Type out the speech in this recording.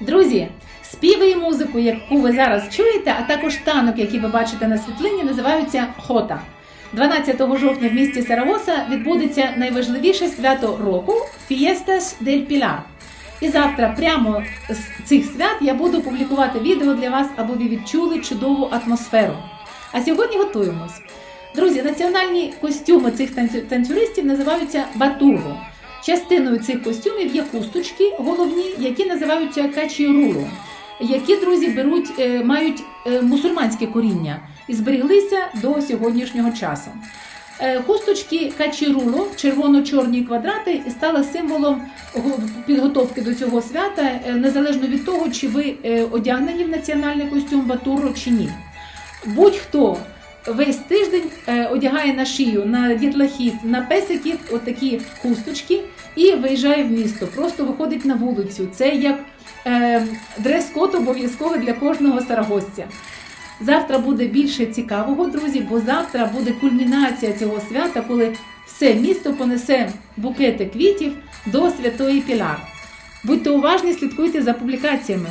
Друзі, співи і музику, яку ви зараз чуєте, а також танок, який ви бачите на світлині, називаються хота. 12 жовтня в місті Сарагоса відбудеться найважливіше свято року Fiestas del Pilar. І завтра, прямо з цих свят, я буду публікувати відео для вас, аби ви відчули чудову атмосферу. А сьогодні готуємось. Друзі, національні костюми цих танцю- танцюристів називаються батуру. Частиною цих костюмів є хусточки головні, які називаються качірулу, які друзі беруть, е, мають е, мусульманське коріння і зберіглися до сьогоднішнього часу. Е, Хусточки качіруло червоно-чорні квадрати стали символом підготовки до цього свята, е, незалежно від того, чи ви е, одягнені в національний костюм батуру чи ні. Будь-хто весь тиждень е, одягає на шию, на дітлахів, на песиків отакі хусточки і виїжджає в місто. Просто виходить на вулицю. Це як е, дрес-код обов'язково для кожного сарагосця. Завтра буде більше цікавого, друзі, бо завтра буде кульмінація цього свята, коли все місто понесе букети квітів до Святої Пілар. Будьте уважні, слідкуйте за публікаціями.